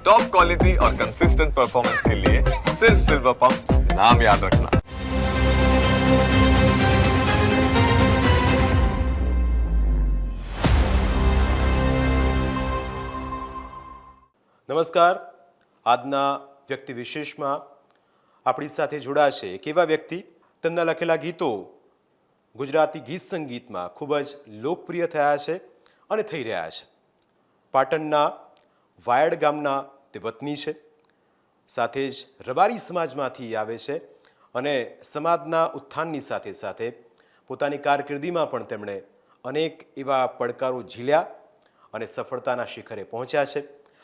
Top quality और consistent performance के लिए सिर्फ सिल्वर पंप नाम याद रखना નમસ્કાર આજના વ્યક્તિ વિશેષમાં આપણી સાથે જોડાશે એક એવા વ્યક્તિ તેમના લખેલા ગીતો ગુજરાતી ગીત સંગીતમાં ખૂબ જ લોકપ્રિય થયા છે અને થઈ રહ્યા છે પાટણના વાયડ ગામના તે વતની છે. સાથે જ રબારી સમાજમાંથી આવે છે અને સમાજના ઉત્થાનની સાથે સાથે પોતાની કારકિર્દીમાં પણ તેમણે અનેક એવા પડકારો ઝીલ્યા અને સફળતાના શિખરે પહોંચ્યા છે.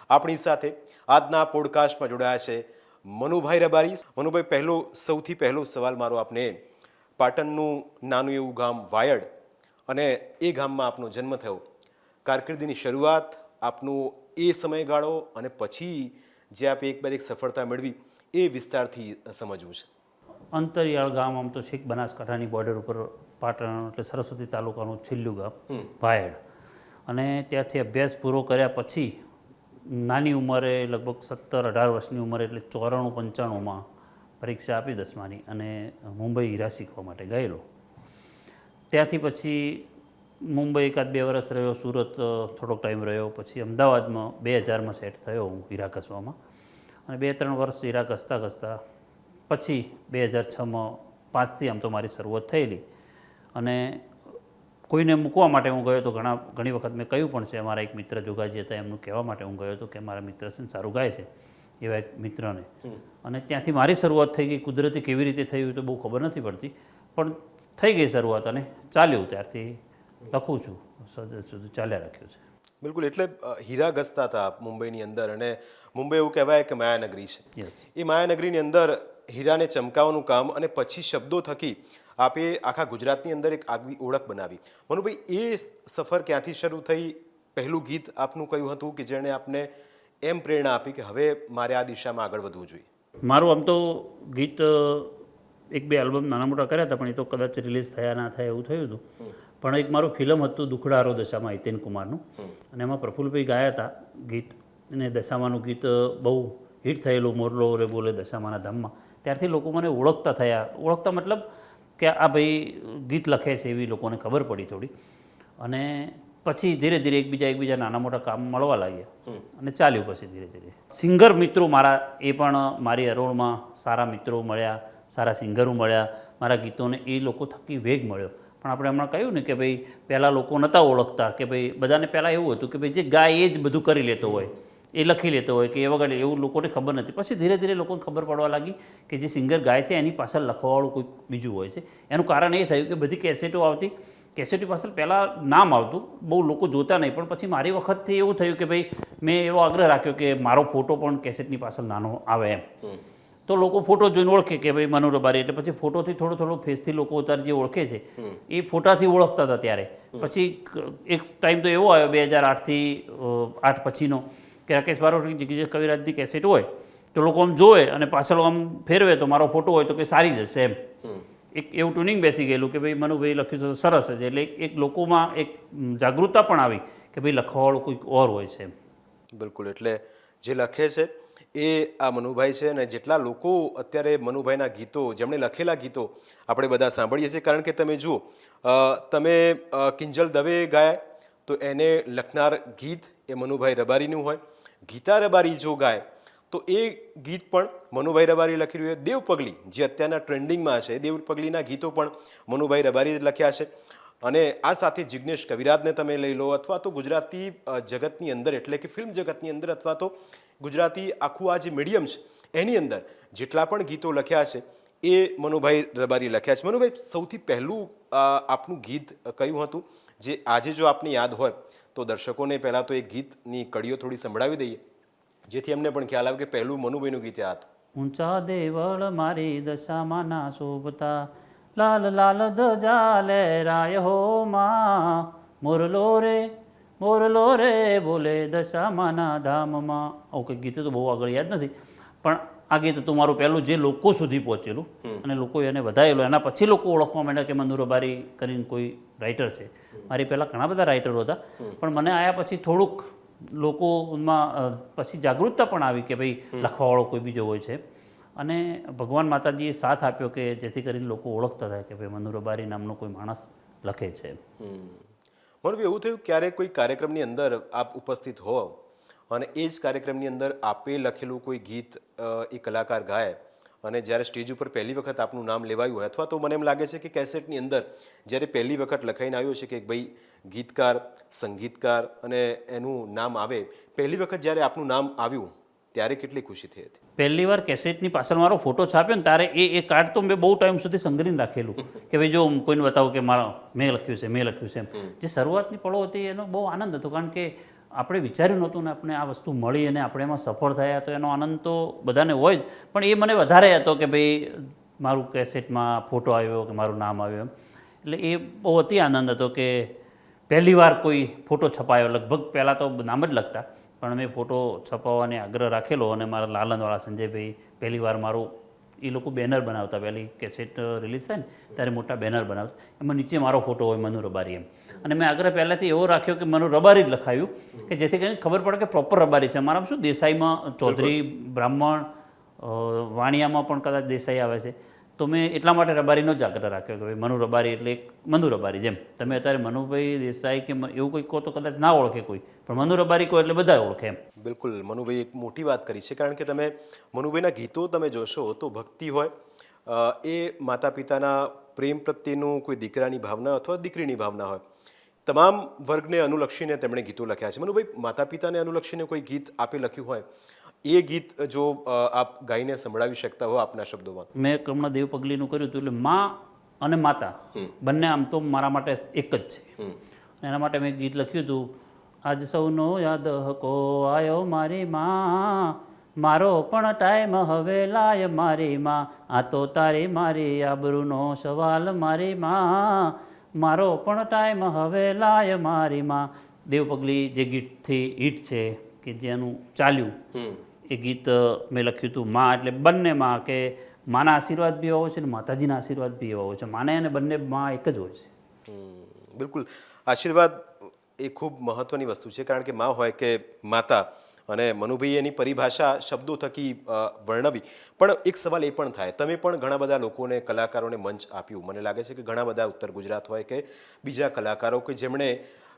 આપણી સાથે આજના પોડકાસ્ટમાં જોડાયા છે મનુભાઈ રબારી. મનુભાઈ, પહેલો, સૌથી પહેલો સવાલ મારો આપને. પાટણનું નાનું એવું ગામ વાયડ અને એ ગામમાં આપનો જન્મ થયો. કારકિર્દીની શરૂઆત આપનું એ સમયગાળો અને પછી જે આપે એક બાદ એક સફળતા મેળવી એ વિસ્તારથી સમજવું છે. અંતરિયાળ ગામ આમ તો છેક બનાસકાંઠાની બોર્ડર ઉપર પાટણ એટલે સરસ્વતી તાલુકાનું છેલ્લું ગામ ભાયડ અને ત્યાંથી અભ્યાસ પૂરો કર્યા પછી નાની ઉંમરે લગભગ સત્તર અઢાર વર્ષની ઉંમરે એટલે ચોરાણું પંચાણુંમાં પરીક્ષા આપી દસમાની અને મુંબઈ હીરા શીખવા માટે ગયેલો. ત્યાંથી પછી મુંબઈ એકાદ બે વર્ષ રહ્યો સુરત થોડોક ટાઈમ રહ્યો પછી અમદાવાદમાં બે હજારમાં સેટ થયો હું હીરા કસવામાં અને બે ત્રણ વર્ષ હીરા કસતા કસતા પછી બે હજાર છમાં પાંચથી આમ તો મારી શરૂઆત થયેલી. અને કોઈને મૂકવા માટે હું ગયો તો ઘણા ઘણી વખત મેં કહ્યું પણ છે મારા એક મિત્ર જોગાજી હતા એમનું કહેવા માટે હું ગયો હતો કે મારા મિત્ર છે ને સારું ગાય છે એવા એક મિત્રને. અને ત્યાંથી મારી શરૂઆત થઈ ગઈ. કુદરતી કેવી રીતે થઈ તો બહુ ખબર નથી પડતી પણ થઈ ગઈ શરૂઆત અને ચાલ્યું ત્યારથી લખું છું. ચાલ્યા રાખ્યું છે. બિલકુલ એટલે હીરા ઘસતા હતા મુંબઈની અંદર અને મુંબઈ એવું કહેવાય કે માયાનગરી છે. એ માયાનગરીની અંદર હીરાને ચમકાવવાનું કામ અને પછી શબ્દો થકી આપે આખા ગુજરાતની અંદર એક આગવી ઓળખ બનાવી. મનુભાઈ એ સફર ક્યાંથી શરૂ થઈ? પહેલું ગીત આપનું કયું હતું કે જેણે આપને એમ પ્રેરણા આપી કે હવે મારે આ દિશામાં આગળ વધવું જોઈએ? મારું આમ તો ગીત એક બે આલ્બમ નાના મોટા કર્યા હતા પણ એ તો કદાચ રિલીઝ થયા ના થાય એવું થયું હતું. પણ એક મારું ફિલ્મ હતું દુખડારો દશામાં હિતેન કુમારનું. અને એમાં પ્રફુલ્લભાઈ ગાયા હતા ગીત. અને દશામાનું ગીત બહુ હિટ થયેલું મોરલો રે બોલે દશામાના ધામમાં. ત્યારથી લોકો મને ઓળખતા થયા. ઓળખતા મતલબ કે આ ભાઈ ગીત લખે છે એવી લોકોને ખબર પડી થોડી. અને પછી ધીરે ધીરે એકબીજા એકબીજા નાના મોટા કામ મળવા લાગ્યા. અને ચાલ્યું પછી ધીરે ધીરે. સિંગર મિત્રો મારા એ પણ મારી હરોળમાં સારા મિત્રો મળ્યા સારા સિંગરો મળ્યા. મારા ગીતોને એ લોકો થકી વેગ મળ્યો. પણ આપણે હમણાં કહ્યું ને કે ભાઈ પહેલાં લોકો નહોતા ઓળખતા કે ભાઈ બધાને પહેલાં એવું હતું કે ભાઈ જે ગાય એ જ બધું કરી લેતો હોય, એ લખી લેતો હોય કે એ વગર એવું લોકોને ખબર નથી. પછી ધીરે ધીરે લોકોને ખબર પડવા લાગી કે જે સિંગર ગાય છે એની પાછળ લખવાવાળું કોઈક બીજું હોય છે. એનું કારણ એ થયું કે બધી કેસેટો આવતી, કેસેટો પાછળ પહેલાં નામ આવતું, બહુ લોકો જોતા નહીં, પણ પછી મારી વખતથી એવું થયું કે ભાઈ મેં એવો આગ્રહ રાખ્યો કે મારો ફોટો પણ કેસેટની પાછળ નાનો આવે એમ. તો લોકો ફોટો જોઈને ઓળખે કે ભાઈ મનુ રબારી એટલે પછી ફોટોથી થોડો થોડો ફેસથી લોકો અત્યારે જે ઓળખે છે એ ફોટાથી ઓળખતા હતા ત્યારે. પછી એક ટાઈમ તો એવો આવ્યો બે હજાર આઠથી આઠ પછીનો કે રાકેશ બારોટની જગ્યાએ કવિરાજની કેસેટ હોય તો લોકો આમ જોવે અને પાછળ આમ ફેરવે તો મારો ફોટો હોય તો કે સારી જશે એમ. એક એવું ટ્યુનિંગ બેસી ગયેલું કે ભાઈ મનુભાઈ લખ્યું છે તો સરસ છે એટલે એક- એક લોકોમાં એક જાગૃતતા પણ આવી કે ભાઈ લખવાવાળું કોઈક ઓર હોય છે એમ. બિલકુલ એટલે જે લખે છે એ આ મનુભાઈ છે અને જેટલા લોકો અત્યારે મનુભાઈના ગીતો, જેમણે લખેલા ગીતો આપણે બધા સાંભળીએ છીએ. કારણ કે તમે જુઓ તમે કિંજલ દવે ગાય, તો એને લખનાર ગીત એ મનુભાઈ રબારીનું હોય. ગીતા રબારી જો ગાય, તો એ ગીત પણ મનુભાઈ રબારી લખી રહ્યું દેવ પગલી જે અત્યારના ટ્રેન્ડિંગમાં છે દેવ પગલીના ગીતો પણ મનુભાઈ રબારીએ લખ્યા છે. અને આ સાથે જિજ્ઞેશ કવિરાજને તમે લઈ લો, અથવા તો ગુજરાતી જગતની અંદર, એટલે કે ફિલ્મ જગતની અંદર, અથવા તો ગુજરાતી આખું આ જે મીડિયમ છે, એની અંદર જેટલા પણ ગીતો લખ્યા છે, એ મનુભાઈ રબારી લખ્યા છે. મનુભાઈ, સૌથી પહેલું આપનું ગીત કયું હતું? જે આજે જો આપને યાદ હોય, તો દર્શકોને પહેલાં તો એ ગીતની કડીઓ થોડી સંભળાવી દઈએ. જેથી એમને પણ ખ્યાલ આવે કે પહેલું મનુભાઈનું ગીત આ હતું ઊંચા દેવળ મારી દશામાં ના શોભતા, લાલ લાલ ધજા લહેરાય હો માં. મોરલો રે મોરલો રે બોલે દશામાના ધામમાં. આવું કંઈક ગીતે તો બહુ આગળ યાદ નથી પણ આ ગીત હતું મારું પહેલું જે લોકો સુધી પહોંચેલું અને લોકો એને વધારેલું એના પછી લોકો ઓળખવા માંડ્યા કે મંદુર રબારી કરીને કોઈ રાઇટર છે. મારી પહેલાં ઘણા બધા રાઇટરો હતા પણ મને આયા પછી થોડુંક લોકોમાં પછી જાગૃતતા પણ આવી કે ભાઈ લખવાવાળો કોઈ બીજો હોય છે. અને ભગવાન માતાજીએ સાથ આપ્યો કે જેથી કરીને લોકો ઓળખતા થાય કે ભાઈ મંદુરબારી નામનો કોઈ માણસ લખે છે. મને એવું થયું ક્યારેક કોઈ કાર્યક્રમની અંદર આપ ઉપસ્થિત હો અને એ જ કાર્યક્રમની અંદર આપે લખેલું કોઈ ગીત એ કલાકાર ગાય અને જ્યારે સ્ટેજ ઉપર પહેલી વખત આપનું નામ લેવાયું હોય અથવા તો મને એમ લાગે છે કે કેસેટની અંદર જ્યારે પહેલી વખત લખાઈને આવ્યો છે કે ભાઈ ગીતકાર, સંગીતકાર અને એનું નામ આવે, પહેલી વખત જ્યારે આપનું નામ આવ્યું ત્યારે કેટલી ખુશી થઈ હતી? પહેલી વાર કેસેટની પાછળ મારો ફોટો છાપ્યો ને ત્યારે એ એ કાર્ડ તો મેં બહુ ટાઈમ સુધી સંગ્રહીને રાખેલું. કે ભાઈ જો કોઈને બતાવું કે મારા મેં લખ્યું છે મેં લખ્યું છે એમ. જે શરૂઆતની પળો હતી એનો બહુ આનંદ હતો કારણ કે આપણે વિચાર્યું નહોતું ને આપણે આ વસ્તુ મળી અને આપણે એમાં સફળ થયા તો એનો આનંદ તો બધાને હોય જ. પણ એ મને વધારે હતો કે ભાઈ મારું કેસેટમાં ફોટો આવ્યો કે મારું નામ આવ્યું એમ. એટલે એ બહુ અતિ આનંદ હતો કે પહેલી વાર કોઈ ફોટો છપાયો. લગભગ પહેલાં તો નામ જ લખતા. પણ મેં ફોટો છપાવવાની આગ્રહ રાખેલો અને મારા લાલનવાળા સંજયભાઈ પહેલી વાર મારું એ લોકો બેનર બનાવતા, પહેલી કેસેટ રિલીઝ થાય ને, ત્યારે મોટા બેનર બનાવતા. એમાં નીચે મારો ફોટો હોય મનુ રબારી એમ. અને મેં આગ્રહ પહેલાંથી એવો રાખ્યો કે મનુ રબારી જ લખાયું, કે જેથી કરીને ખબર પડે કે પ્રોપર રબારી છે. મારા શું દેસાઈમાં ચૌધરી, બ્રાહ્મણ વાણિયામાં પણ કદાચ દેસાઈ આવે છે. તો મેં એટલા માટે રબારીનો જ આગ્રહ રાખ્યો કે ભાઈ, મનુ રબારી એટલે એક મનુ રબારી જેમ. તમે અત્યારે મનુભાઈ દેસાઈ કે એવું કોઈ કહો તો કદાચ ના ઓળખે કોઈ, પણ મનુ રબારી કહો એટલે બધા ઓળખે એમ. બિલકુલ, મનુભાઈ એક મોટી વાત કરી છે, કારણ કે તમે મનુભાઈના ગીતો તમે જોશો તો ભક્તિ હોય એ માતા પિતાના પ્રેમ પ્રત્યેનું કોઈ દીકરાની ભાવના અથવા દીકરીની ભાવના હોય. તમામ વર્ગને અનુલક્ષીને તેમણે ગીતો લખ્યા છે. મનુભાઈ માતા પિતાને અનુલક્ષીને કોઈ ગીત આપે લખ્યું હોય એ ગીત જો આપ ગાઈને સંભળાવી શકતા હો આપના શબ્દોમાં. મેં હમણાં દેવ પગલીનું કર્યું હતું એટલે મા અને માતા બંને આમ તો મારા માટે એક જ છે. એના માટે મેં ગીત લખ્યું હતું આજ સૌનો યાદ હકો આયો મારી માં મારો પણ ટાઈમ હવે લાય મારી માં આ તો તારી મારી આબરૂનો સવાલ મારી માં મારો પણ ટાઈમ હવે લાય મારી માં. દેવપગલી જે ગીતથી હિટ છે કે જેનું ચાલ્યું. એ ગીત મેં લખ્યું હતું, માં એટલે બંને માં કે માના આશીર્વાદ બી એવા હોય છે અને માતાજીના આશીર્વાદ બી એવા હોય છે. માને અને બંને માં એક જ હોય છે. બિલકુલ. આશીર્વાદ એ ખૂબ મહત્વની વસ્તુ છે, કારણ કે મા હોય કે માતા અને મનુભાઈ એની પરિભાષા શબ્દો થકી વર્ણવી. પણ એક સવાલ એ પણ થાય, તમે પણ ઘણા બધા લોકોને કલાકારોને મંચ આપ્યું. મને લાગે છે કે ઘણા બધા ઉત્તર ગુજરાત હોય કે બીજા કલાકારો કે જેમણે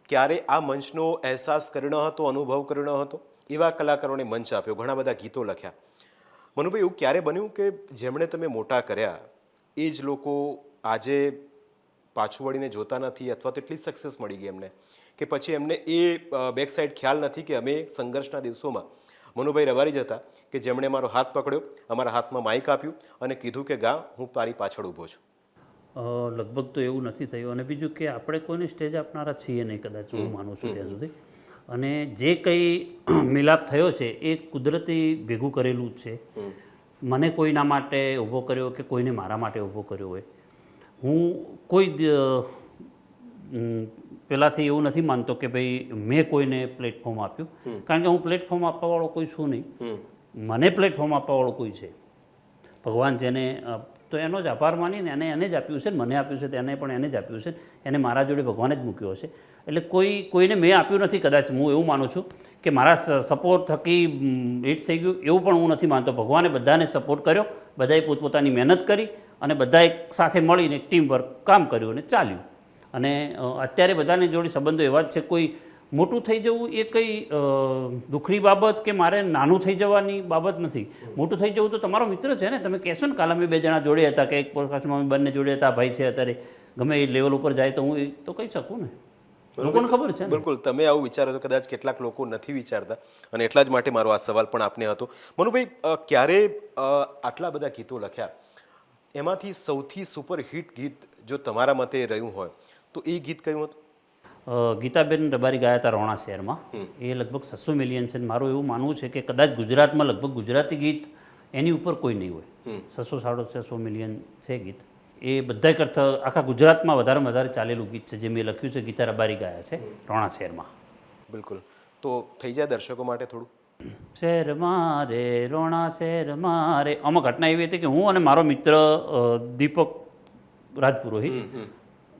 ક્યારે આ મંચનો અહેસાસ કર્યો હતો, અનુભવ કર્યો હતો? એવા કલાકારોને મંચ આપ્યો ઘણા બધા ગીતો લખ્યા. મનુભાઈ એવું ક્યારે બન્યું કે જેમણે તમે મોટા કર્યા એ જ લોકો આજે પાછું વળીને જોતા નથી અથવા તો એટલી સક્સેસ મળી ગઈ એમને કે પછી એમને એ બેક સાઈડ ખ્યાલ નથી કે અમે સંઘર્ષના દિવસોમાં મનુભાઈ રવારી જ હતા કે જેમણે મારો હાથ પકડ્યો અમારા હાથમાં માઇક આપ્યું અને કીધું કે ગા હું તારી પાછળ ઊભો છું. લગભગ તો એવું નથી થયું. અને બીજું કે આપણે કોઈને સ્ટેજ આપનારા છીએ નહીં કદાચ હું માનું છું ત્યાં સુધી. અને જે કંઈ મિલાપ થયો છે એ કુદરતી ભેગું કરેલું જ છે. મને કોઈના માટે ઊભો કર્યો કે કોઈને મારા માટે ઊભો કર્યો હોય. હું કોઈ પહેલાંથી એવું નથી માનતો કે ભાઈ મેં કોઈને પ્લેટફોર્મ આપ્યું. કારણ કે હું પ્લેટફોર્મ આપવાવાળો કોઈ છું નહીં. મને પ્લેટફોર્મ આપવાવાળો કોઈ છે. ભગવાન જેને તો એનો જ આભાર માનીને એને એને જ આપ્યું છે ને મને આપ્યું છે તેને પણ એને જ આપ્યું છે એને મારા જોડે ભગવાને જ મૂક્યો છે એટલે કોઈ, કોઈને મેં આપ્યું નથી કદાચ, હું એવું માનું છું કે મારા સપોર્ટ થકી હિટ થઈ ગયું એવું પણ હું નથી માનતો. ભગવાને બધાને સપોર્ટ કર્યો, બધાએ પોતપોતાની મહેનત કરી અને બધા એક સાથે મળીને ટીમ વર્ક કામ કર્યું અને ચાલ્યું. અને અત્યારે બધાની જોડે સંબંધો એવા જ છે કોઈ મોટું થઈ જવું એ કંઈ દુઃખની બાબત કે મારે નાનું થઈ જવાની બાબત નથી. મોટું થઈ જવું તો તમારો મિત્ર છે ને તમે કહેશો ને કાલે અમે બે જણા જોડે હતા કે એક પોડકાસ્ટમાં અમે બંને જોડે હતા ભાઈ છે અત્યારે ગમે એ લેવલ ઉપર જાય તો હું એ તો કહી શકું ને. લોકોને ખબર છે બિલકુલ. તમે આવું વિચારો છો કદાચ કેટલાક લોકો નથી વિચારતા અને એટલા જ માટે મારો આ સવાલ પણ આપને હતો. મનુભાઈ ક્યારે આટલા બધા ગીતો લખ્યા? એમાંથી સૌથી સુપર હિટ ગીત જો તમારા મતે રહ્યું હોય તો એ ગીત કયું હતું? ગીતાબેન રબારી ગયા હતા રોણા શહેરમાં. એ લગભગ છસો મિલિયન છે મારું એવું માનવું છે કે કદાચ ગુજરાતમાં લગભગ ગુજરાતી ગીત એની ઉપર કોઈ નહીં હોય. છસો સાડો છસો મિલિયન છે ગીત. એ બધા કરતાં આખા ગુજરાતમાં વધારેમાં વધારે ચાલેલું ગીત છે જે મેં લખ્યું છે ગીતા રબારી ગાયા છે રોણા શહેરમાં. બિલકુલ. તો થઈ જાય દર્શકો માટે થોડું? શહેર મારે રોણા શેર મારે આમાં ઘટના એવી હતી કે હું અને મારો મિત્ર દીપક રાજપુરોહિત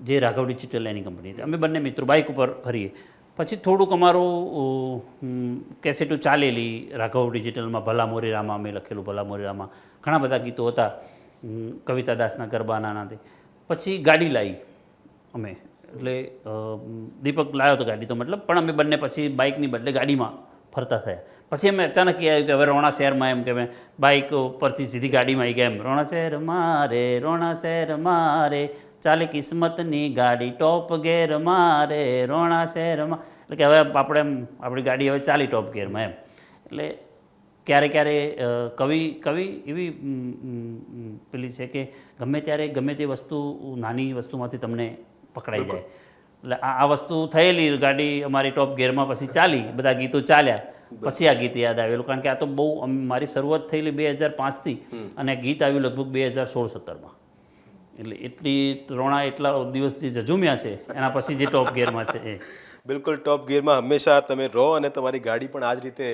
જે રાઘવ ડિજિટલ એની કંપની હતી. અમે બંને મિત્રો બાઇક ઉપર ફરીએ. પછી થોડુંક અમારું અમ, કેસેટો ચાલેલી રાઘવ ડિજિટલમાં ભલા મોરી રામા મેં લખેલું ભલા મોરી રામા. ઘણા બધા ગીતો હતા કવિતા દાસના ગરબાના નાતે પછી ગાડી લાવી અમે. એટલે દીપક લાવ્યો હતો ગાડી તો મતલબ પણ અમે બંને પછી બાઇકની બદલે ગાડીમાં ફરતા થયા. પછી અમે અચાનક એ આવ્યું કે હવે રોણા શહેરમાં એમ કે અમે બાઇક પરથી સીધી ગાડીમાં આવી ગયા એમ. રોણા શહેર મારે રોણા શહેર મારે ચાલે કિસ્મતની ગાડી ટોપ ગેર મારે રોણા શહેરમાં. એટલે કે હવે આપણે એમ આપણી ગાડી હવે ચાલી ટોપ ગેરમાં એમ. એટલે ક્યારે ક્યારે કવિ કવિ એવી પેલી છે કે ગમે ત્યારે ગમે તે વસ્તુ નાની વસ્તુમાંથી તમને પકડાઈ જાય. એટલે આ આ વસ્તુ થયેલી ગાડી અમારી ટોપ ગેરમાં પછી ચાલી બધા ગીતો ચાલ્યા. પછી આ ગીત યાદ આવેલું કારણ કે આ તો બહુ મારી શરૂઆત થયેલી બે હજાર પાંચથી અને ગીત આવ્યું લગભગ બે હજાર સોળ સત્તરમાં. એટલે એટલી રોણા એટલા દિવસ જે જજુમ્યા છે, એના પછી જે ટોપ ગેરમાં છે એ. બિલકુલ ટોપ ગિયરમાં હંમેશા તમે રહો અને તમારી ગાડી પણ આ જ રીતે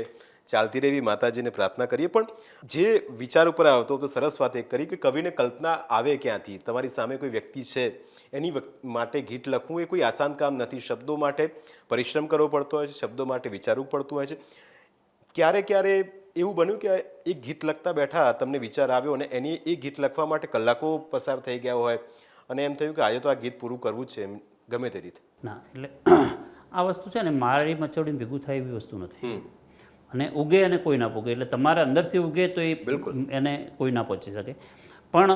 ચાલતી રહેવી, માતાજીને પ્રાર્થના કરીએ. પણ જે વિચાર ઉપર આવતો તો સરસ વાત એક કરી કે કવિને કલ્પના આવે ક્યાંથી? તમારી સામે કોઈ વ્યક્તિ છે, એની માટે ગીત લખવું એ કોઈ આસાન કામ નથી. શબ્દો માટે પરિશ્રમ કરવો પડતો હોય છે, શબ્દો માટે વિચારવું પડતું હોય છે. ક્યારે ક્યારે એવું બન્યું કે એક ગીત લખતા બેઠા તમને વિચાર આવ્યો અને એની એ ગીત લખવા માટે કલાકો પસાર થઈ ગયા હોય અને એમ થયું કે આજે તો આ ગીત પૂરું કરવું જ છે ગમે તે રીતે. ના એટલે આ વસ્તુ છે ને મારી મચોડીને ભેગું થાય એવી વસ્તુ નથી. અને ઉગે અને કોઈ ના પૂગે એટલે તમારે અંદરથી ઉગે તો એ બિલકુલ. એને કોઈ ના પહોંચી શકે. પણ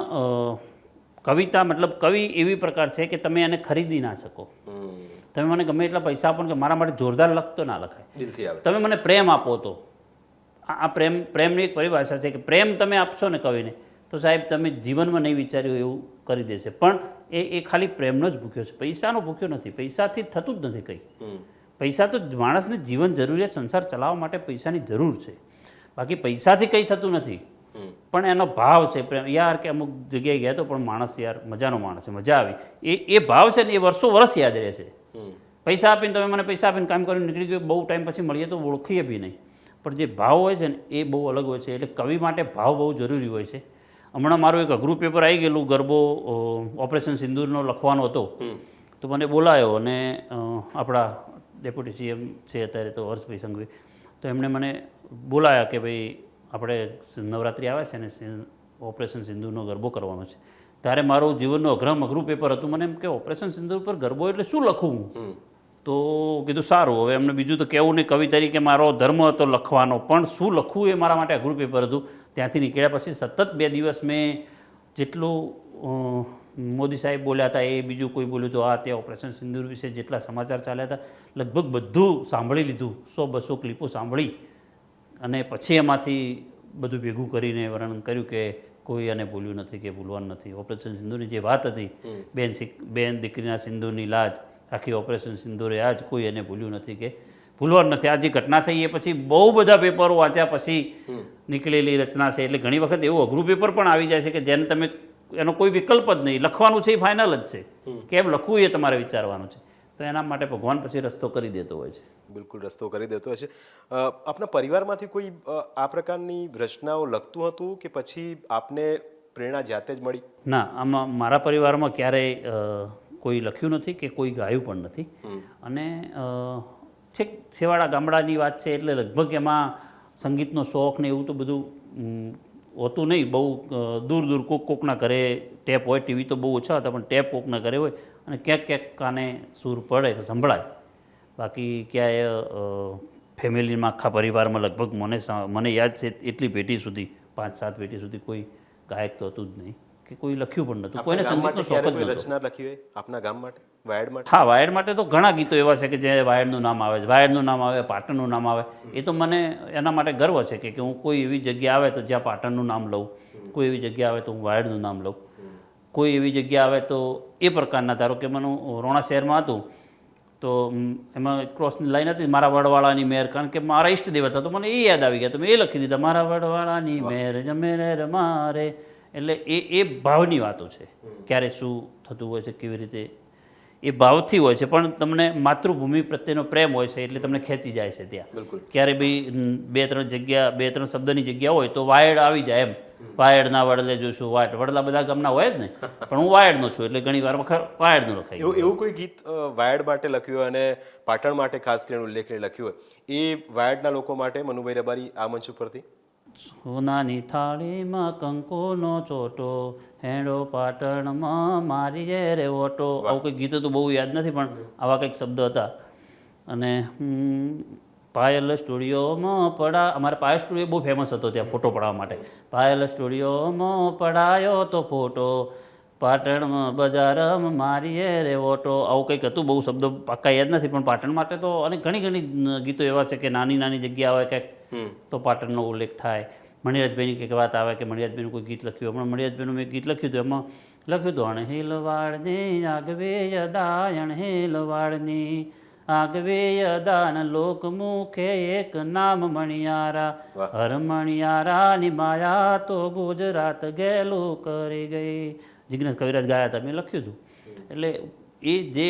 કવિતા મતલબ કવિ એવી પ્રકાર છે કે તમે એને ખરીદી ના શકો. તમે મને ગમે એટલા પૈસા આપો કે મારા માટે જોરદાર લખતો ના લખાય. તમે મને પ્રેમ આપો તો. આ પ્રેમ પ્રેમની એક પરિભાષા છે કે પ્રેમ તમે આપશો ને કવિને તો સાહેબ તમે જીવનમાં નહીં વિચાર્યું એવું કરી દેશે. પણ એ એ ખાલી પ્રેમનો જ ભૂખ્યો છે. પૈસાનો ભૂખ્યો નથી. પૈસાથી થતું જ નથી કંઈ. પૈસા તો માણસને જીવન જરૂરિયાત સંસાર ચલાવવા માટે પૈસાની જરૂર છે. બાકી પૈસાથી કંઈ થતું નથી. પણ એનો ભાવ છે. પ્રેમ યાર કે અમુક જગ્યાએ ગયા તો પણ માણસ યાર મજાનો માણસ છે. મજા આવી. એ એ ભાવ છે ને એ વર્ષો વર્ષ યાદ રહે છે. પૈસા આપીને તમે મને પૈસા આપીને કામ કરીને નીકળી ગયો બહુ ટાઈમ પછી મળીએ તો ઓળખીએ બી નહીં. પણ જે ભાવ હોય છે ને એ બહુ અલગ હોય છે. એટલે કવિ માટે ભાવ બહુ જરૂરી હોય છે. હમણાં મારું એક અઘરું પેપર આવી ગયેલું ગરબો ઓપરેશન સિંદૂરનો લખવાનો હતો. તો મને બોલાયો અને આપણા ડેપ્યુટી સીએમ છે અત્યારે તો હર્ષભાઈ સંઘવી. તો એમણે મને બોલાયા કે ભાઈ આપણે નવરાત્રિ આવે છે ને ઓપરેશન સિંદૂરનો ગરબો કરવાનો છે. ત્યારે મારું જીવનનું અઘરમ અઘરું પેપર હતું. મને એમ કે ઓપરેશન સિંદૂર પર ગરબો એટલે શું લખું હું? તો કીધું સારું હવે એમને બીજું તો કહેવું નહીં કવિ તરીકે મારો ધર્મ હતો લખવાનો પણ શું લખવું એ મારા માટે અઘરું પેપર હતું. ત્યાંથી નીકળ્યા પછી સતત બે દિવસ મેં જેટલું મોદી સાહેબ બોલ્યા હતા એ બીજું કોઈ બોલ્યું તો આ તે ઓપરેશન સિંદૂર વિશે જેટલા સમાચાર ચાલ્યા હતા લગભગ બધું સાંભળી લીધું સો બસો ક્લિપો સાંભળી. અને પછી એમાંથી બધું ભેગું કરીને વર્ણન કર્યું કે કોઈ એને ભૂલ્યું નથી કે ભૂલવાનું નથી. ઓપરેશન સિંધુની જે વાત હતી બેન બેન દીકરીના સિંધુની લાજ આખી ઓપરેશન સિંદૂરે આજ કોઈ એને ભૂલ્યું નથી કે ભૂલવાનું નથી. આ જે ઘટના થઈ એ પછી બહુ બધા પેપરો વાંચ્યા પછી નીકળેલી રચના છે. એટલે ઘણી વખત એવું અઘરું પેપર પણ આવી જાય છે કે જેને તમે એનો કોઈ વિકલ્પ જ નહીં. લખવાનું છે એ ફાઇનલ જ છે. કેમ લખવું એ તમારે વિચારવાનું છે. તો એના માટે ભગવાન પછી રસ્તો કરી દેતો હોય છે. બિલકુલ રસ્તો કરી દેતો હોય છે. આપના પરિવારમાંથી કોઈ આ પ્રકારની રચનાઓ લખતું હતું કે પછી આપને પ્રેરણા જાતે જ મળી? ના આમાં મારા પરિવારમાં ક્યારેય કોઈ લખ્યું નથી કે કોઈ ગાયું પણ નથી. અને છેક છેવાડા ગામડાની વાત છે એટલે લગભગ એમાં સંગીતનો શોખ ને એવું તો બધું હોતું નહીં. બહુ દૂર દૂર કોક કોકના ઘરે ટેપ હોય ટીવી તો બહુ ઓછા હતા પણ ટેપ કોકના ઘરે હોય અને ક્યાંક ક્યાંક કાને સૂર પડે સંભળાય. બાકી ક્યાંય ફેમિલીમાં આખા પરિવારમાં લગભગ મને મને યાદ છે એટલી પેઢી સુધી પાંચ સાત પેઢી સુધી કોઈ ગાયક તો હતું જ નહીં. કે કોઈ લખ્યું પણ નહોતું કોઈને સંગીતનો શોખ જ રચના લખી હોય? આપના ગામ માટે? વાયડ માટે? હા વાયડ માટે તો ઘણા ગીતો એવા છે કે જે વાયડનું નામ આવે છે. વાયડનું નામ આવે પાટણનું નામ આવે. એ તો મને એના માટે ગર્વ છે કે કે હું કોઈ એવી જગ્યા આવે તો જ્યાં પાટણનું નામ લઉં. કોઈ એવી જગ્યા આવે તો હું વાયડનું નામ લઉં. કોઈ એવી જગ્યા આવે તો એ પ્રકારના. ધારો કે મને રોણા શહેરમાં હતું તો એમાં ક્રોસની લાઈન હતી મારા વડવાળાની મેર. કારણ કે મારા ઈષ્ટ દેવ હતા તો મને એ યાદ આવી ગયા. તો મેં એ લખી દીધા મારા વડવાળાની મેર જમે રે રમારે એટલે એ એ ભાવની વાતો છે. ક્યારે શું થતું હોય છે કેવી રીતે? એ ભાવથી હોય છે પણ તમને માતૃભૂમિ પ્રત્યેનો પ્રેમ હોય છે એટલે તમને ખેંચી જાય છે ત્યાં. ક્યારે બી બે ત્રણ જગ્યા બે ત્રણ શબ્દની જગ્યા હોય તો વાયડ આવી જાય એમ. વાયડના વડલે જોશું વાયડ. વડલા બધા ગામના હોય જ ને પણ હું વાયડનો છું એટલે ઘણી વાર વખત વાયડનું લખાય એવું એવું કોઈ ગીત વાયડ માટે લખ્યું હોય અને પાટણ માટે ખાસ કરીને ઉલ્લેખનીય લખ્યું હોય એ વાયડના લોકો માટે મનુભાઈ રબારી આ મંચ ઉપરથી? સોનાની થાળીમાં કંકોનો ચોટો હેડો પાટણમાં મારી રે ઓટો. આવું કંઈક ગીતો તો બહુ યાદ નથી પણ આવા કંઈક શબ્દ હતા. અને પાયલ સ્ટુડિયોમાં પડા અમારે પાયલ સ્ટુડિયો બહુ ફેમસ હતો ત્યાં ફોટો પડાવવા માટે. પાયલ સ્ટુડિયોમાં પડાયો તો ફોટો પાટણમાં બજારમાં મારીએ રે ઓટો. આવું કંઈક હતું બહુ શબ્દો પાક્કા યાદ નથી પણ પાટણ માટે તો અને ઘણી ઘણી ગીતો એવા છે કે નાની નાની જગ્યા હોય કંઈક તો પાટણનો ઉલ્લેખ થાય. મણિરાજભાઈની કંઈક વાત આવે કે મણિરાજભાઈનું કોઈ ગીત લખ્યું. હમણાં મણિરાજભાઈનું મેં ગીત લખ્યું હતું. એમાં લખ્યું હતું અણહિલવાડની આગવે યદાયણ હેલવાડની આગવે યદાન લોક મુખે એક નામ મણિયારા. હર મણિયારાની માયા તો ગુજરાત ગેલું કરી ગઈ. જિજ્ઞાસ કવિરાજ ગાયા હતા. મેં લખ્યું હતું. એટલે એ જે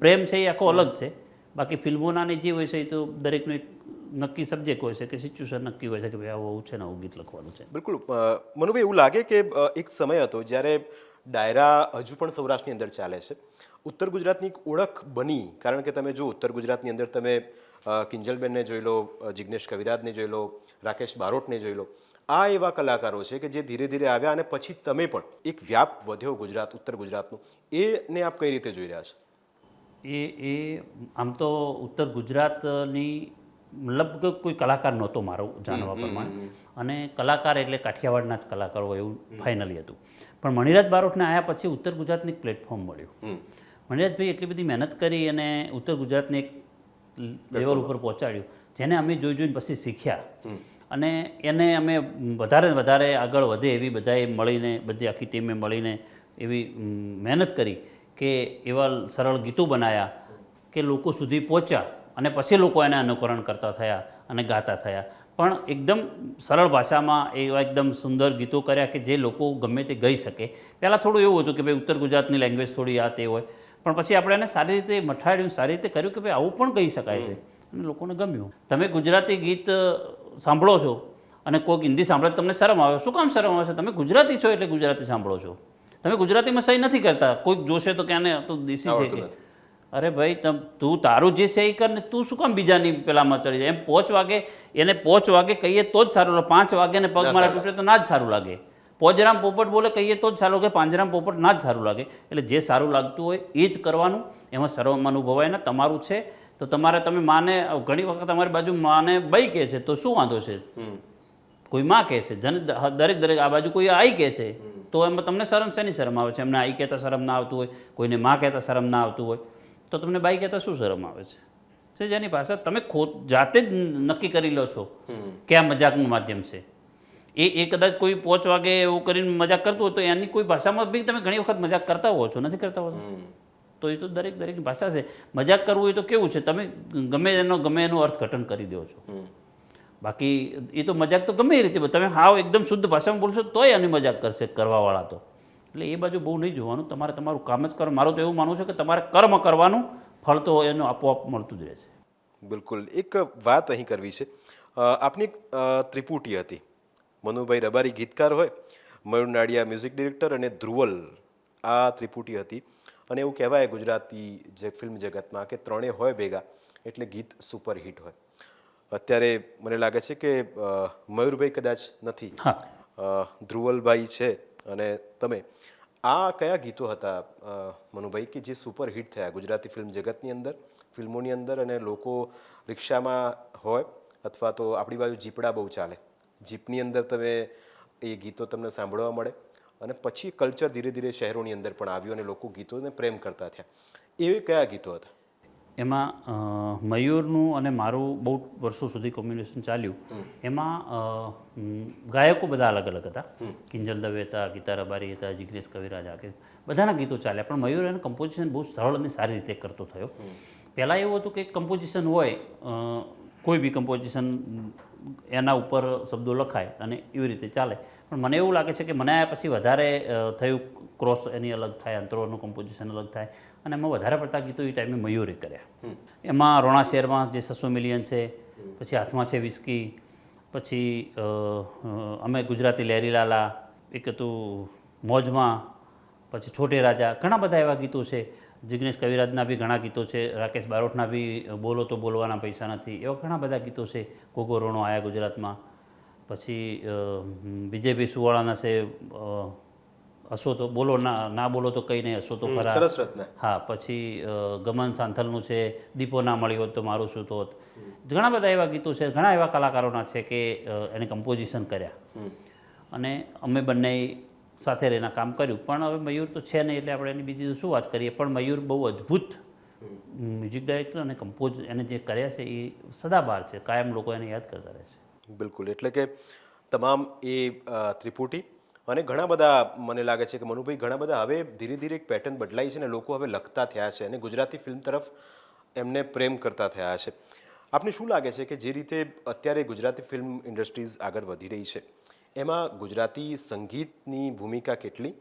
પ્રેમ છે એ આખો અલગ છે. બાકી ફિલ્મોના જે હોય છે એ તો દરેકનું એક નક્કી સબ્જેક્ટ હોય છે કે સિચ્યુએશન નક્કી હોય છે કે ભાઈ આવું છે ને આવું ગીત લખવાનું છે. બિલકુલ. મનુભાઈ એવું લાગે કે એક સમય હતો જ્યારે ડાયરા હજુ પણ સૌરાષ્ટ્રની અંદર ચાલે છે. ઉત્તર ગુજરાતની એક ઓળખ બની કારણ કે તમે જો ઉત્તર ગુજરાતની અંદર તમે કિંજલબેનને જોઈ લો જિજ્ઞેશ કવિરાજને જોઈ લો રાકેશ બારોટને જોઈ લો આ એવા કલાકારો છે કે જે ધીરે ધીરે આવ્યા અને પછી તમે પણ એક વ્યાપ વધ્યો ગુજરાત ઉત્તર ગુજરાતનું. એને આપ કઈ રીતે જોઈ રહ્યા છો? એ એ આમ તો ઉત્તર ગુજરાતની લગભગ કોઈ કલાકાર નહોતો મારો જાણવા પ્રમાણે. અને કલાકાર એટલે કાઠિયાવાડના જ કલાકારો હોય એવું ફાઇનલી હતું. પણ મણિરાજ બારોટને આવ્યા પછી ઉત્તર ગુજરાતને એક પ્લેટફોર્મ મળ્યું. મણિરાજભાઈ એટલી બધી મહેનત કરી અને ઉત્તર ગુજરાતને એક લેવલ ઉપર પહોંચાડ્યું. જેને અમે જોઈ જોઈને પછી શીખ્યા. અને એને અમે વધારે વધારે આગળ વધે એવી બધાએ મળીને બધી આખી ટીમે મળીને એવી મહેનત કરી કે એવા સરળ ગીતો બનાવ્યા કે લોકો સુધી પહોંચ્યા. અને પછી લોકો એને અનુકરણ કરતા થયા અને ગાતા થયા. પણ એકદમ સરળ ભાષામાં એવા એકદમ સુંદર ગીતો કર્યા કે જે લોકો ગમે તે ગઈ શકે. પહેલાં થોડું એવું હતું કે ભાઈ ઉત્તર ગુજરાતની લેંગ્વેજ થોડી આ તે હોય. પણ પછી આપણે એને સારી રીતે મઠાડ્યું સારી રીતે કર્યું કે ભાઈ આવું પણ કહી શકાય છે. અને લોકોને ગમ્યું. તમે ગુજરાતી ગીત સાંભળો છો અને કોઈક હિન્દી સાંભળે તમને શરમ આવે. શું કામ શરમ આવે છે? તમે ગુજરાતી છો એટલે ગુજરાતી સાંભળો છો. તમે ગુજરાતીમાં સહી નથી કરતા. કોઈક જોશે તો ક્યાંને તો દેશી છે અરે ભાઈ તમ તું તારું જે છે એ કર ને તું શું કામ બીજાની પેલામાં ચડી જાય? એમ પોચ વાગે એને પોચ વાગે કહીએ તો જ સારું લાગે. પાંચ વાગે ને પગ મારા તૂટે તો ના જ સારું લાગે. પોજરામ પોપટ બોલે કહીએ તો જ સારું લાગે. પાંજરામ પોપટ ના જ સારું લાગે. એટલે જે સારું લાગતું હોય એ જ કરવાનું. એમાં સર્વમાં અનુભવાય ને તમારું છે. તો તમારે તમે માને ઘણી વખત તમારી બાજુ માને બઈ કહે છે તો શું વાંધો છે? કોઈ માં કહે છે જન દરેક દરેક આ બાજુ કોઈ આઈ કહે છે તો એમાં તમને શરમ શેની શરમ આવે છે? એમને આઈ કહેતા શરમ ના આવતું હોય કોઈને માં કહેતા શરમ ના આવતું હોય. તો તમને બાઈ કહેતા શું શરમ આવે છે? છે જેની ભાષા તમે ખોદ જાતે જ નક્કી કરી લો છો કે આ મજાકનું માધ્યમ છે. એ એ કદાચ કોઈ પોચ વાગે એવું કરીને મજાક કરતું હોય તો એની કોઈ ભાષામાં બી તમે ઘણી વખત મજાક કરતા હો છો. નથી કરતા હો તો એ તો દરેક દરેકની ભાષા છે. મજાક કરવું એ તો કેવું છે? તમે ગમે એનો ગમે એનું અર્થઘટન કરી દો છો. બાકી એ તો મજાક તો ગમે એ રીતે તમે હાવ એકદમ શુદ્ધ ભાષામાં બોલશો તોય આની મજાક કરશે કરવાવાળા તો. એટલે એ બાજુ બહુ નહીં જોવાનું. તમારે તમારું કામ જ કરો. મારું તો એવું માનવું છે કે તમારે કર્મ કરવાનું ફળ તો એનું આપોઆપ મળતું જ રહે છે. બિલકુલ. એક વાત અહીં કરવી છે. આપની ત્રિપુટી હતી. મનુભાઈ રબારી ગીતકાર હોય મયુર નાડિયા મ્યુઝિક ડિરેક્ટર અને ધ્રુવલ આ ત્રિપુટી હતી. અને એવું કહેવાય ગુજરાતી જે ફિલ્મ જગતમાં કે ત્રણે હોય ભેગા એટલે ગીત સુપરહિટ હોય. અત્યારે મને લાગે છે કે મયુરભાઈ કદાચ નથી. ધ્રુવલભાઈ છે અને તમે આ કયા ગીતો હતા મનુભાઈ, કે જે સુપર હિટ થયા? ગુજરાતી ફિલ્મ જગતની અંદર, ફિલ્મોની અંદર અને લોકો રિક્ષામાં હોય અથવા તો આપણી બાજુ જીપડા બહુ ચાલે. જીપની અંદર તમે એ ગીતો તમને સાંભળવા મળે અને પછી કલ્ચર ધીરે ધીરે શહેરોની અંદર પણ આવ્યું અને લોકો ગીતોને પ્રેમ કરતા થયા. એ કયા ગીતો હતા? એમાં મયુરનું અને મારું બહુ વર્ષો સુધી કોમ્બિનેશન ચાલ્યું. એમાં ગાયકો બધા અલગ અલગ હતા. કિંજલ દવે હતા ગીતા રબારી હતા જિગ્નેશ કવિરાજ આ કે બધાના ગીતો ચાલ્યા. પણ મયુર એનું કમ્પોઝિશન બહુ સરળ અને સારી રીતે કરતો થયો. પહેલાં એવું હતું કે કમ્પોઝિશન હોય કોઈ બી કમ્પોઝિશન એના ઉપર શબ્દો લખાય અને એવી રીતે ચાલે. પણ મને એવું લાગે છે કે મને આયા પછી વધારે થયું ક્રોસ એની અલગ થાય અંતરોનું કમ્પોઝિશન અલગ થાય. અને એમાં વધારે પડતા ગીતો એ ટાઈમે મયુરે કર્યા. એમાં રોણા શેરમાં જે છસો મિલિયન છે પછી હાથમાં છે વિસ્કી પછી અમે ગુજરાતી લહેરીલાલા એક હતું મોજમાં પછી છોટે રાજા ઘણા બધા એવા ગીતો છે. જિગ્નેશ કવિરાજના બી ઘણા ગીતો છે રાકેશ બારોટના બી બોલો તો બોલવાના પૈસા નથી એવા ઘણા બધા ગીતો છે. ગોગો રોણો આયા ગુજરાતમાં. પછી વિજયભાઈ સુવાળાના છે હસો તો બોલો ના ના બોલો તો કંઈ નહીં હસો તો ખરા સરસ રચના. હા પછી ગમન સાંથલનું છે દીપો ના મળ્યો હોત તો મારું શું તો ઘણા બધા એવા ગીતો છે ઘણા એવા કલાકારોના છે કે એને કમ્પોઝિશન કર્યા. અને અમે બંને સાથે રહીને કામ કર્યું. પણ હવે મયુર તો છે નહીં એટલે આપણે એની બીજી શું વાત કરીએ? પણ મયુર બહુ અદ્ભુત મ્યુઝિક ડાયરેક્ટર અને કમ્પોઝ એને જે કર્યા છે એ સદાબહાર છે. કાયમ લોકો એને યાદ કરતા રહે છે. બિલકુલ. એટલે કે તમામ એ ત્રિપુટી અને ઘણા બધા મને લાગે છે કે મનુભાઈ ઘણા બધા હવે ધીરે ધીરે એક પેટર્ન બદલાઈ છે અને લોકો હવે લખતા થયા છે અને ગુજરાતી ફિલ્મ તરફ એમને પ્રેમ કરતા થયા છે. આપને શું લાગે છે કે જે રીતે અત્યારે ગુજરાતી ફિલ્મ ઇન્ડસ્ટ્રીઝ આગળ વધી રહી છે? એમાં ગુજરાતી સંગીતની ભૂમિકા કેટલી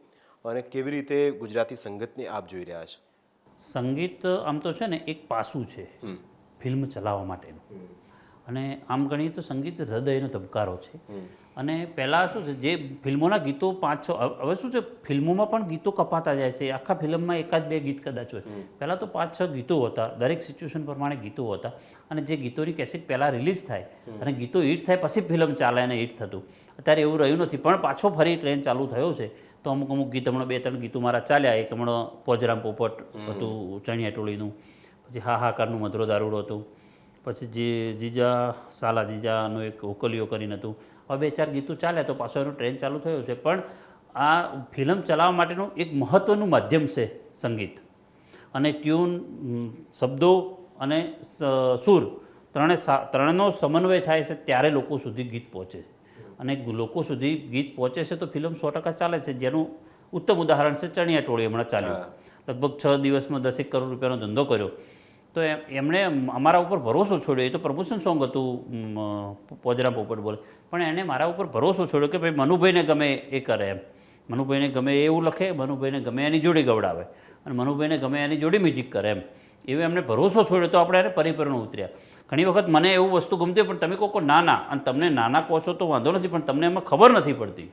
અને કેવી રીતે ગુજરાતી સંગીતને આપ જોઈ રહ્યા છો? સંગીત આમ તો છે ને એક પાસું છે ફિલ્મ ચલાવવા માટેનું. અને આમ ગણીએ તો સંગીત હૃદયનો ધબકારો છે. અને પહેલાં શું છે જે ફિલ્મોના ગીતો પાંચ છ હવે શું છે ફિલ્મોમાં પણ ગીતો કપાતા જાય છે. આખા ફિલ્મમાં એકાદ બે ગીત કદાચ હોય. પહેલાં તો પાંચ છ ગીતો હતા દરેક સિચ્યુએશન પ્રમાણે ગીતો હતા. અને જે ગીતોની કેસેટ પહેલાં રિલીઝ થાય અને ગીતો હિટ થાય પછી ફિલ્મ ચાલે અને હિટ થતું. અત્યારે એવું રહ્યું નથી પણ પાછો ફરી ટ્રેન ચાલુ થયો છે. તો અમુક અમુક ગીત હમણાં બે ત્રણ ગીતો મારા ચાલ્યા. એક હમણાં પોજરામ પોપટ હતું ચણિયા ટોળીનું પછી હાહાકારનું મધુરો દારૂડ હતું. પછી જે જીજા સાલા જીજાનું એક હોકલીઓ કરીને હતું. હવે બે ચાર ગીતો ચાલે તો પાછો એનો ટ્રેન્ડ ચાલુ થયો છે. પણ આ ફિલ્મ ચલાવવા માટેનું એક મહત્ત્વનું માધ્યમ છે સંગીત. અને ટ્યુન શબ્દો અને સૂર ત્રણે સા ત્રણેનો સમન્વય થાય છે ત્યારે લોકો સુધી ગીત પહોંચે. અને લોકો સુધી ગીત પહોંચે છે તો ફિલ્મ સો ટકા ચાલે છે. જેનું ઉત્તમ ઉદાહરણ છે ચણિયા ટોળી હમણાં ચાલ્યું. લગભગ છ દિવસમાં દસેક કરોડ રૂપિયાનો ધંધો કર્યો. તો એમ- એમણે અમારા ઉપર ભરોસો છોડ્યો. એ તો પ્રમોશન સોંગ હતું? પોજરા પોપટ બોલે. પણ એણે મારા ઉપર ભરોસો છોડ્યો કે ભાઈ મનુભાઈને ગમે એ કરે એમ. મનુભાઈને ગમે એવું લખે, મનુભાઈને ગમે એની જોડી ગવડાવે. અને મનુભાઈને ગમે એની જોડી મ્યુઝિક કરે એમ. એવો એમને ભરોસો છોડ્યો તો આપણે એને પરિપૂર્ણ ઉતર્યા. ઘણી વખત મને એવું વસ્તુ ગમતી પણ તમે કહો નાના, અને તમને નાના કહો છો તો વાંધો નથી, પણ તમને એમાં ખબર નથી પડતી.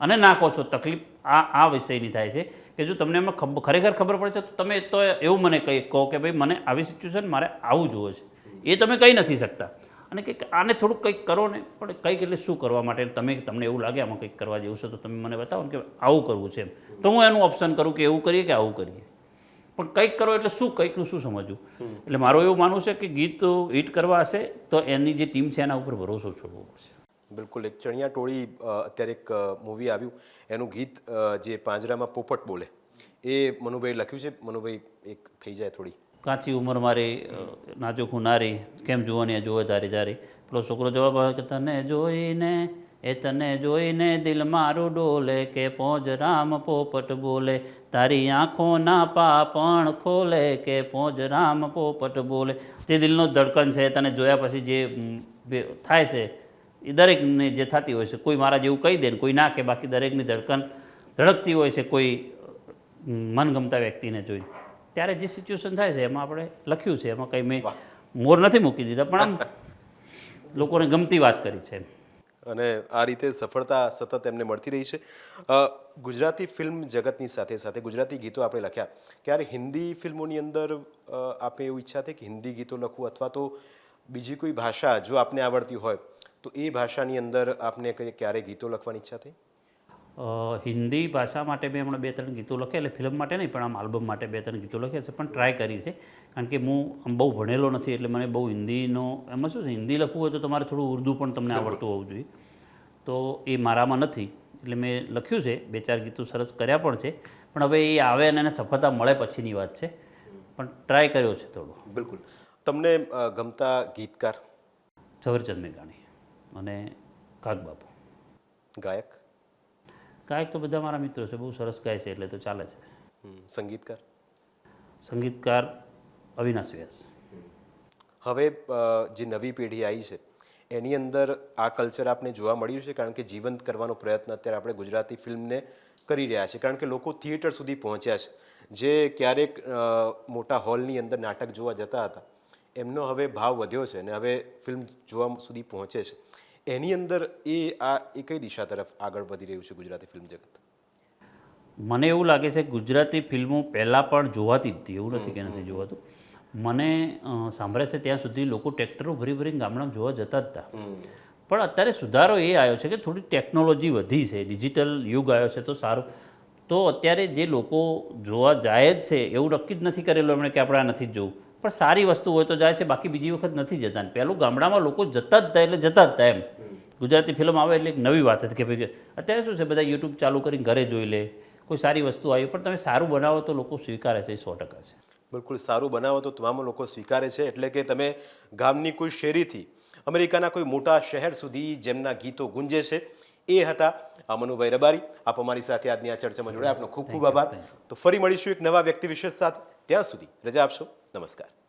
અને ના કહો છો, તકલીફ આ આ વિષયની થાય છે. કે જો તમને એમાં ખબર ખરેખર ખબર પડે છે તો તમે તો એવું મને કહી કહો કે ભાઈ મને આવી સિચ્યુએશન મારે આવું જોવે છે. એ તમે કહી નથી શકતા. અને કંઈક આને થોડુંક કંઈક કરો ને પણ કંઈક એટલે શું કરવા માટે? તમે તમને એવું લાગે આમાં કંઈક કરવા જેવું છે તો તમે મને બતાવો ને કે આવું કરવું છે એમ. તો હું એનું ઓપ્શન કરું કે એવું કરીએ કે આવું કરીએ? પણ કંઈક કરો એટલે શું કંઈકનું શું સમજવું? એટલે મારું એવું માનવું છે કે ગીત હિટ કરવા હશે તો એની જે ટીમ છે એના ઉપર ભરોસો છોડવો પડશે. બિલકુલ, એક ચણિયા ટોળી અત્યારે એક મૂવી આવ્યું. એનું ગીત જે પાંજરામાં પોપટ બોલે, એ મનુભાઈ લખ્યું છે. મનુભાઈ, એક થઈ જાય થોડી. કાચી ઉંમર મારી નાજુક હું નારી કેમ જુવાની જોવે તારી તારી પેલો છોકરો જવાબ આવે કે, તને જોઈને, એ તને જોઈને દિલ મારું ડોલે કે પોજ રામ પોપટ બોલે? તારી આંખોના પાપણ ખોલે કે પોજ રામ પોપટ બોલે? જે દિલનો ધડકન છે તને જોયા પછી જે થાય છે એ દરેકને જે થતી હોય છે કોઈ મારા જેવું કહી દે ને કોઈ ના કે બાકી દરેકની ધડકન ધડકતી હોય છે કોઈ મનગમતા વ્યક્તિને જોઈને. ત્યારે જે સિચ્યુએશન થાય છે એમાં આપણે લખ્યું છે એમાં કંઈ મેં મોર નથી મૂકી દીધા પણ આમ લોકોને ગમતી વાત કરી છે અને આ રીતે સફળતા સતત એમને મળતી રહી છે. ગુજરાતી ફિલ્મ જગતની સાથે સાથે ગુજરાતી ગીતો આપણે લખ્યા. ક્યારે હિન્દી ફિલ્મોની અંદર આપણે આપે એવું ઈચ્છા થઈ કે હિન્દી ગીતો લખવું અથવા તો બીજી કોઈ ભાષા જો આપને આવડતી હોય તો એ ભાષાની અંદર આપને કંઈ ક્યારે ગીતો લખવાની ઈચ્છા થઈ? હિન્દી ભાષા માટે મેં હમણાં બે ત્રણ ગીતો લખ્યા એટલે ફિલ્મ માટે નહીં પણ આમ આલ્બમ માટે બે ત્રણ ગીતો લખ્યા છે પણ ટ્રાય કરી છે. કારણ કે હું આમ બહુ ભણેલો નથી એટલે મને બહુ હિન્દીનો એમાં શું છે હિન્દી લખવું હોય તો તમારે થોડું ઉર્દૂ પણ તમને આવડતું હોવું જોઈએ. તો એ મારામાં નથી એટલે મેં લખ્યું છે બે ચાર ગીતો સરસ કર્યા પણ છે પણ હવે એ આવે અને એને સફળતા મળે પછીની વાત છે. પણ ટ્રાય કર્યો છે થોડું. બિલકુલ. તમને ગમતા ગીતકાર? ઝવેરચંદ મેઘાણી. અને કાગબાપુ ગાયક? ગાયક તો બધા મારા મિત્રો છે બહુ સરસ ગાય છે એટલે તો ચાલે છે. સંગીતકાર? સંગીતકાર અવિનાશ વ્યાસ. હવે જે નવી પેઢી આવી છે એની અંદર આ કલ્ચર આપને જોવા મળ્યું છે? કારણ કે જીવંત કરવાનો પ્રયત્ન અત્યારે આપણે ગુજરાતી ફિલ્મને કરી રહ્યા છે. કારણ કે લોકો થિયેટર સુધી પહોંચ્યા છે. જે ક્યારેક મોટા હોલની અંદર નાટક જોવા જતા હતા. એમનો હવે ભાવ વધ્યો છે અને હવે ફિલ્મ જોવા સુધી પહોંચે છે. એની અંદર એ આ એ કઈ દિશા તરફ આગળ વધી રહ્યું છે ગુજરાતી ફિલ્મ જગત? મને એવું લાગે છે કે ગુજરાતી ફિલ્મો પહેલાં પણ જોવાતી જ હતી એવું નથી કે નથી જોવાતું. મને સાંભળે છે ત્યાં સુધી લોકો ટ્રેક્ટરો ભરી ભરીને ગામડામાં જોવા જતા જ હતા. પણ અત્યારે સુધારો એ આવ્યો છે કે થોડી ટેકનોલોજી વધી છે ડિજિટલ યુગ આવ્યો છે તો સારું. તો અત્યારે જે લોકો જોવા જાય જ છે એવું નક્કી જ નથી કરેલું એમણે કે આપણે આ નથી જ જોવું. પણ સારી વસ્તુ હોય તો જાય છે બાકી બીજી વખત નથી જતા. પહેલું ગામડામાં લોકો જતા જ થાય એટલે જતા જ થાય એમ. ગુજરાતી ફિલ્મ આવે એટલે એક નવી વાત હતી કે ભાઈ અત્યારે શું છે બધા યુટ્યુબ ચાલુ કરીને ઘરે જોઈ લે. કોઈ સારી વસ્તુ આવી પણ તમે સારું બનાવો તો લોકો સ્વીકારે છે એ સો ટકા છે. બિલકુલ સારું બનાવો તો તમામ લોકો સ્વીકારે છે એટલે કે તમે ગામની કોઈ શેરીથી અમેરિકાના કોઈ મોટા શહેર સુધી જેમના ગીતો ગુંજે છે એ હતા આ મનુભાઈ રબારી. આપ અમારી સાથે આજની આ ચર્ચામાં જોડાયા. આપનો ખૂબ ખૂબ આભાર. તો ફરી મળીશું એક નવા વ્યક્તિ વિશેષ સાથે. ત્યાં સુધી રજા આપશો. નમસ્કાર